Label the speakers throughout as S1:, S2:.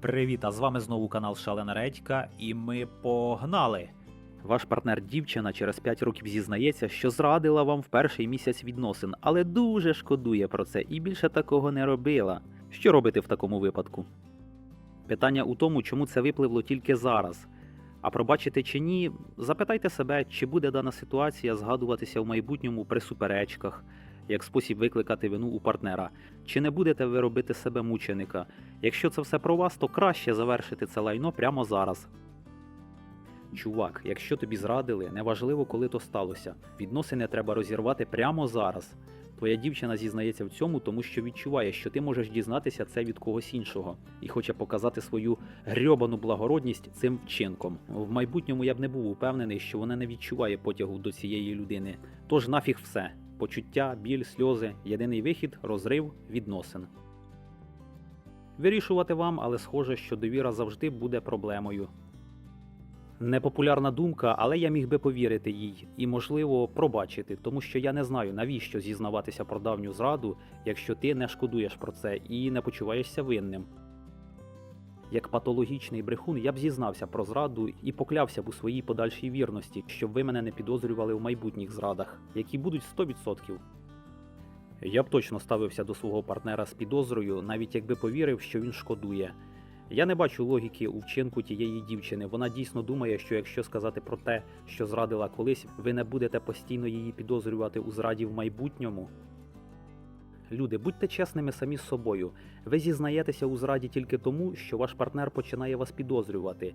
S1: Привіт, а з вами знову канал Шалена Редька, і ми погнали! Ваш партнер дівчина через 5 років зізнається, що зрадила вам в перший місяць відносин, але дуже шкодує про це і більше такого не робила. Що робити в такому випадку? Питання у тому, чому це випливло тільки зараз. А пробачити чи ні, запитайте себе, чи буде дана ситуація згадуватися в майбутньому при суперечках, як спосіб викликати вину у партнера. Чи не будете ви робити себе мученика? Якщо це все про вас, то краще завершити це лайно прямо зараз. Чувак, якщо тобі зрадили, неважливо, коли то сталося. Відносини треба розірвати прямо зараз. Твоя дівчина зізнається в цьому, тому що відчуває, що ти можеш дізнатися це від когось іншого і хоче показати свою грьобану благородність цим вчинком. В майбутньому я б не був упевнений, що вона не відчуває потягу до цієї людини. Тож нафіг все: почуття, біль, сльози, єдиний вихід, розрив відносин. Вирішувати вам, але схоже, що довіра завжди буде проблемою. Непопулярна думка, але я міг би повірити їй і, можливо, пробачити, тому що я не знаю, навіщо зізнаватися про давню зраду, якщо ти не шкодуєш про це і не почуваєшся винним. Як патологічний брехун, я б зізнався про зраду і поклявся б у своїй подальшій вірності, щоб ви мене не підозрювали в майбутніх зрадах, які будуть 100%. Я б точно ставився до свого партнера з підозрою, навіть якби повірив, що він шкодує. Я не бачу логіки у вчинку тієї дівчини. Вона дійсно думає, що якщо сказати про те, що зрадила колись, ви не будете постійно її підозрювати у зраді в майбутньому. Люди, будьте чесними самі з собою. Ви зізнаєтеся у зраді тільки тому, що ваш партнер починає вас підозрювати,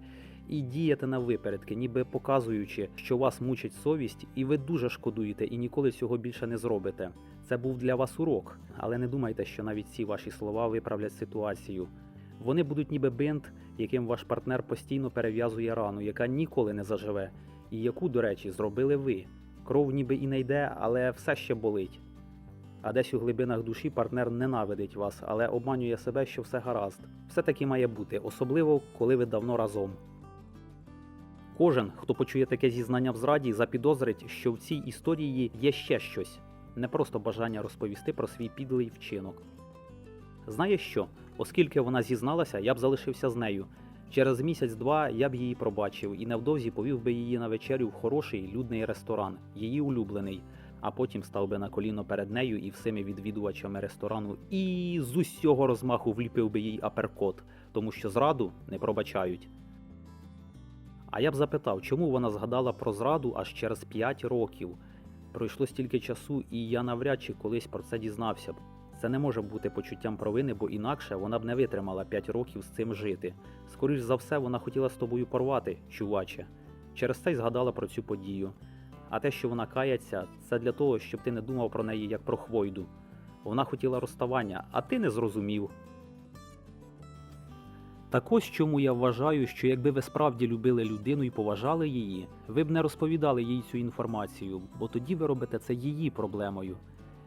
S1: і дієте на випередки, ніби показуючи, що вас мучить совість, і ви дуже шкодуєте і ніколи цього більше не зробите. Це був для вас урок, але не думайте, що навіть ці ваші слова виправлять ситуацію. Вони будуть ніби бинт, яким ваш партнер постійно перев'язує рану, яка ніколи не заживе, і яку, до речі, зробили ви. Кров ніби і не йде, але все ще болить. А десь у глибинах душі партнер ненавидить вас, але обманює себе, що все гаразд. Все таки має бути, особливо коли ви давно разом. Кожен, хто почує таке зізнання в зраді, запідозрить, що в цій історії є ще щось, не просто бажання розповісти про свій підлий вчинок. Знаєш що? Оскільки вона зізналася, я б залишився з нею. Через місяць-два я б її пробачив і невдовзі повів би її на вечерю в хороший людний ресторан, її улюблений, а потім став би на коліно перед нею і всіми відвідувачами ресторану і з усього розмаху вліпив би їй аперкот, тому що зраду не пробачають. А я б запитав, чому вона згадала про зраду аж через 5 років. Пройшло стільки часу, і я навряд чи колись про це дізнався б. Це не може бути почуттям провини, бо інакше вона б не витримала 5 років з цим жити. Скоріш за все, вона хотіла з тобою порвати, чуваче. Через це й згадала про цю подію. А те, що вона кається, це для того, щоб ти не думав про неї як про хвойду. Вона хотіла розставання, а ти не зрозумів. Так ось чому я вважаю, що якби ви справді любили людину і поважали її, ви б не розповідали їй цю інформацію, бо тоді ви робите це її проблемою.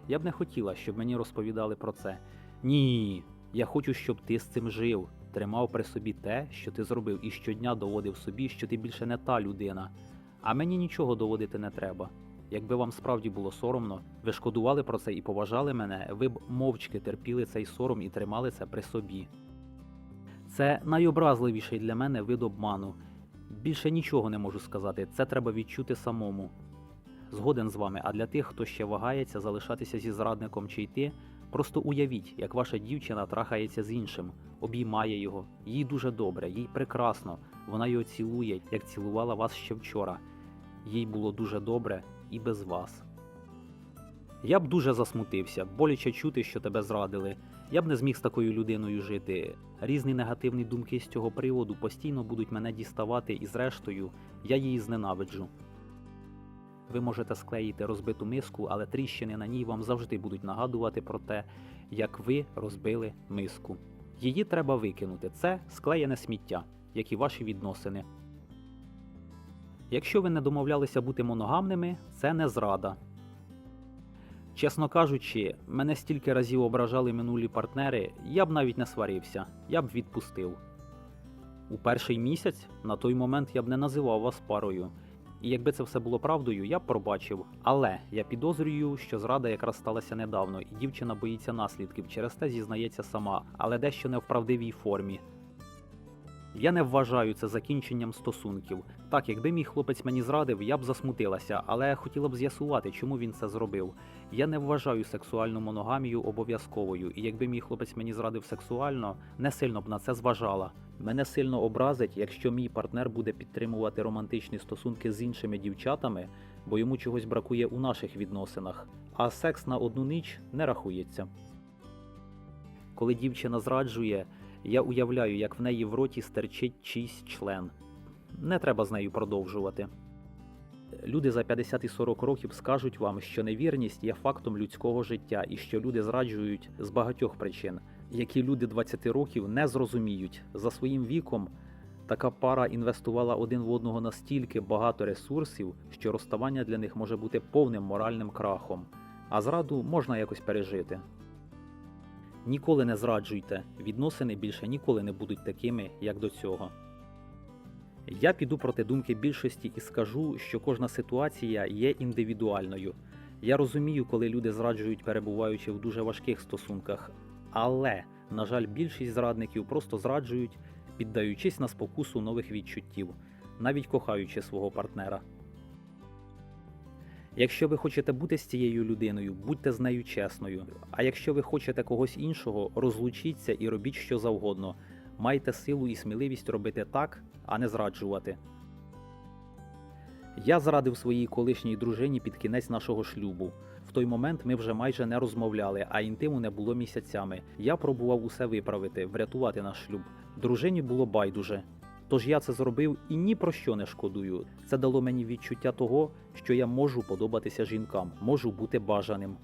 S1: Я б не хотіла, щоб мені розповідали про це. Ні, я хочу, щоб ти з цим жив, тримав при собі те, що ти зробив, і щодня доводив собі, що ти більше не та людина. А мені нічого доводити не треба. Якби вам справді було соромно, ви шкодували про це і поважали мене, ви б мовчки терпіли цей сором і тримали це при собі. Це найобразливіший для мене вид обману. Більше нічого не можу сказати, це треба відчути самому. Згоден з вами, а для тих, хто ще вагається залишатися зі зрадником чи йти, просто уявіть, як ваша дівчина трахається з іншим, обіймає його, їй дуже добре, їй прекрасно, вона його цілує, як цілувала вас ще вчора. Їй було дуже добре і без вас. Я б дуже засмутився, боляче чути, що тебе зрадили. Я б не зміг з такою людиною жити. Різні негативні думки з цього приводу постійно будуть мене діставати, і зрештою я її зненавиджу. Ви можете склеїти розбиту миску, але тріщини на ній вам завжди будуть нагадувати про те, як ви розбили миску. Її треба викинути. Це склеєне сміття, як і ваші відносини. Якщо ви не домовлялися бути моногамними, це не зрада. Чесно кажучи, мене стільки разів ображали минулі партнери, я б навіть не сварився, я б відпустив. У перший місяць на той момент я б не називав вас парою. І якби це все було правдою, я б пробачив. Але я підозрюю, що зрада якраз сталася недавно, і дівчина боїться наслідків, через те зізнається сама, але дещо не в правдивій формі. Я не вважаю це закінченням стосунків. Так, якби мій хлопець мені зрадив, я б засмутилася, але хотіла б з'ясувати, чому він це зробив. Я не вважаю сексуальну моногамію обов'язковою, і якби мій хлопець мені зрадив сексуально, не сильно б на це зважала. Мене сильно образить, якщо мій партнер буде підтримувати романтичні стосунки з іншими дівчатами, бо йому чогось бракує у наших відносинах, а секс на одну ніч не рахується. Коли дівчина зраджує, я уявляю, як в неї в роті стерчить чийсь член. Не треба з нею продовжувати. Люди за 50 і 40 років скажуть вам, що невірність є фактом людського життя і що люди зраджують з багатьох причин, які люди 20 років не зрозуміють. За своїм віком така пара інвестувала один в одного настільки багато ресурсів, що розставання для них може бути повним моральним крахом, а зраду можна якось пережити. Ніколи не зраджуйте, відносини більше ніколи не будуть такими, як до цього. Я піду проти думки більшості і скажу, що кожна ситуація є індивідуальною. Я розумію, коли люди зраджують, перебуваючи в дуже важких стосунках, але, на жаль, більшість зрадників просто зраджують, піддаючись на спокусу нових відчуттів, навіть кохаючи свого партнера. Якщо ви хочете бути з цією людиною, будьте з нею чесною. А якщо ви хочете когось іншого, розлучіться і робіть що завгодно. Майте силу і сміливість робити так, а не зраджувати. Я зрадив своїй колишній дружині під кінець нашого шлюбу. В той момент ми вже майже не розмовляли, а інтиму не було місяцями. Я пробував усе виправити, врятувати наш шлюб. Дружині було байдуже. Тож я це зробив і ні про що не шкодую. Це дало мені відчуття того, що я можу подобатися жінкам, можу бути бажаним.